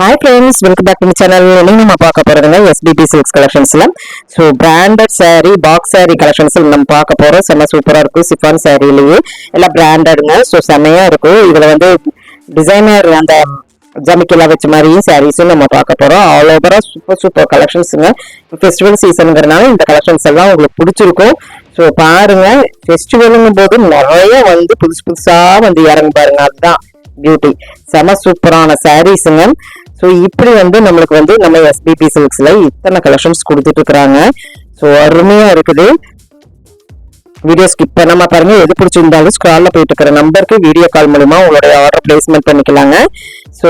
Hi friends welcome back to channel இன்னைக்கு நம்ம பார்க்க போறதுங்க SPB silks கலெக்ஷன்ஸ்ல so branded saree box saree collections நம்ம பார்க்க போறோம். செம்ம சூப்பரா இருக்கும் சிஃபான் சாரிலேயே எல்லாம் பிராண்டடுங்க ஸோ செம்மையா இருக்கும். இதுல வந்து டிசைனர் அந்த ஜமிக்கெல்லாம் வச்ச மாதிரியும் சாரீஸும் நம்ம பார்க்க போறோம். ஆல் ஓவரா சூப்பர் சூப்பர் கலெக்ஷன்ஸுங்க ஃபெஸ்டிவல் சீசனுங்கிறனால இந்த கலெக்ஷன்ஸ் எல்லாம் உங்களுக்கு பிடிச்சிருக்கும். ஸோ பாருங்க. ஃபெஸ்டிவலுங்கும் போது நிறைய வந்து புதுசு புதுசா வந்து இறங்கு பாருங்க. அதுதான் பியூட்டி செம சூப்பரான சாரீஸுங்க ஸோ இப்படி வந்து நம்மளுக்கு வந்து நம்ம எஸ்பிபி சில்க்ஸ்ல இத்தனை கலெக்ஷன்ஸ் கொடுத்துட்டு இருக்கிறாங்க ஸோ அருமையா இருக்குது. வீடியோ ஸ்கிப் பண்ணாம பாருங்க எது பிடிச்சிருந்தாலும் ஸ்க்ரால்ல போயிட்டு இருக்கிற நம்பருக்கு வீடியோ கால் மூலமா உங்களுடைய ஆர்டர் பிளேஸ்மெண்ட் பண்ணிக்கலாங்க. ஸோ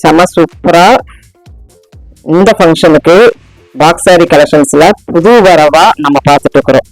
செம சூப்பரா இந்த ஃபங்க்ஷனுக்கு பாக்ஸ் சாரி கலெக்ஷன்ஸ்ல புது வரவா நம்ம பார்த்துட்டு இருக்கிறோம்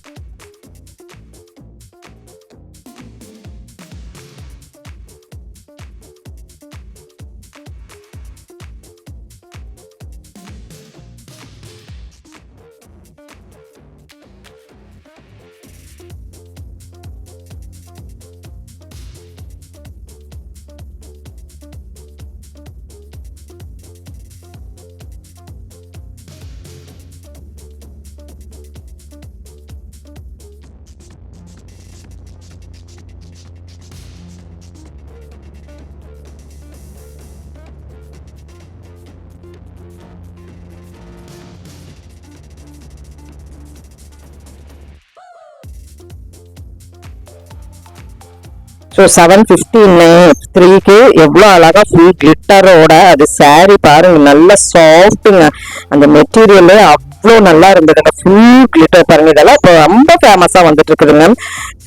ஸோ செவன் ஃபிஃப்டின்னு த்ரீக்கு எவ்வளோ அழகாக ஃபுல் கிளிட்டரோட அது saree பாருங்க நல்ல சாஃப்ட்டுங்க அந்த மெட்டீரியல் அவ்வளோ நல்லா இருந்ததுங்க. ஃபுல் கிளிட்டர் பாருங்க இதெல்லாம் இப்போ ரொம்ப ஃபேமஸாக வந்துட்டு இருக்குதுங்க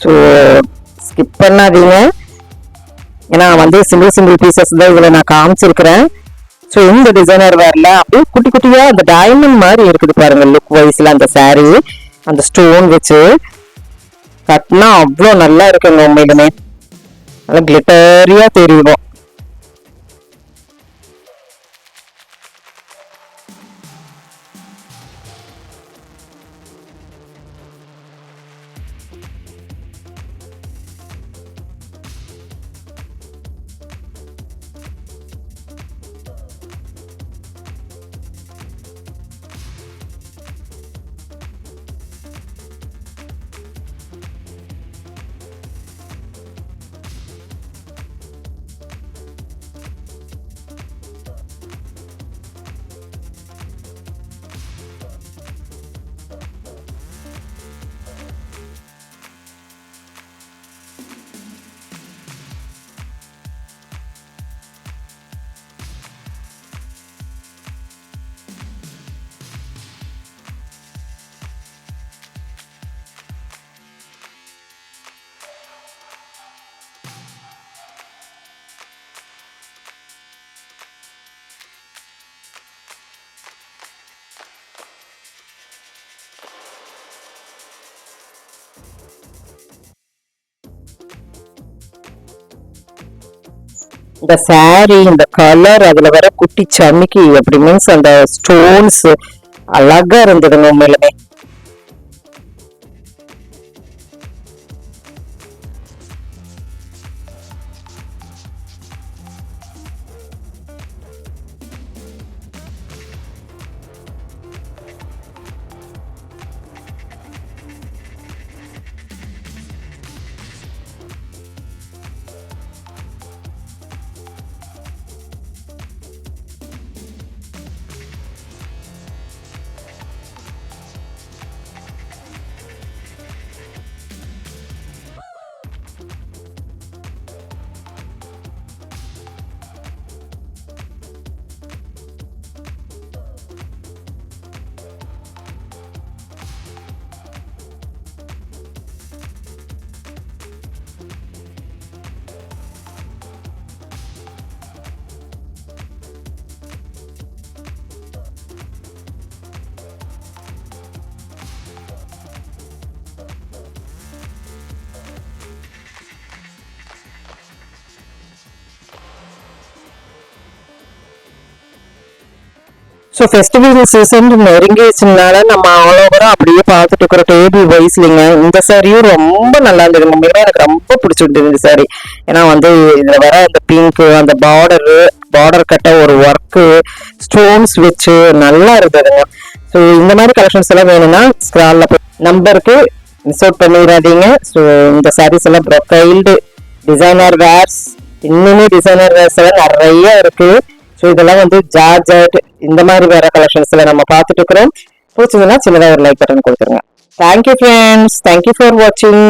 ஸோ ஸ்கிப் பண்ணாதீங்க. ஏன்னா வந்து சிங்கிள் சிங்கிள் பீசஸ் தான் இதில் நான் காமிச்சிருக்கிறேன். ஸோ இந்த டிசைனர் வேர்ல அப்படியே குட்டி குட்டியாக அந்த டைமண்ட் மாதிரி இருக்குது பாருங்க லுக் வைஸ்ல அந்த saree. அந்த ஸ்டோன் வச்சு. கட்டினா அவ்வளோ நல்லா இருக்குங்க உண்மையிலுமே. நல்லா கிளிட்டரியாக தெரியும். இந்த சாரி இந்த கலர் அதுல வர குட்டி சமிக்கி அப்படி மீன்ஸ் அந்த ஸ்டோன்ஸ் அழகா இருந்ததுங்க உண்மையிலுமே. ஸோ ஃபெஸ்டிவல் சீசன் நெருங்கிச்சுனால நம்ம ஆல் ஓவரா அப்படியே பார்த்துட்டு இருக்கிற டேபிள் வைஸ்லிங்க இந்த சாரியும் ரொம்ப நல்லா இருந்தது. உண்மையுமே எனக்கு ரொம்ப பிடிச்சிருந்தது இந்த சாரி ஏன்னா வந்து இதில் வர அந்த பிங்க் அந்த பார்டரு பார்டர் கட்ட ஒரு ஒர்க்கு ஸ்டோன்ஸ் வச்சு நல்லா இருந்ததுங்க. ஸோ இந்த மாதிரி கலெக்ஷன்ஸ் எல்லாம் வேணும்னா ஸ்க்ரால்ல நம்பருக்கு மிஸ் அவுட் பண்ணிடாதீங்க. ஸோ இந்த சாரீஸ் எல்லாம் ப்ரொஃபைல்டு டிசைனர் வேர்ஸ் இன்னுமே டிசைனர் வேர்ஸ் எல்லாம் நிறைய இருக்குது ஸோ இதெல்லாம் வந்து ஜார்ஜட் இந்த மாதிரி வேற கலெக்ஷன்ஸ்ல நம்ம பார்த்துட்டு இருக்கிறோம். பிடிச்சதுன்னா சின்னதாக ஒரு லைக் பட்டன் கொடுத்துருங்க. Thank you friends thank you for வாட்சிங்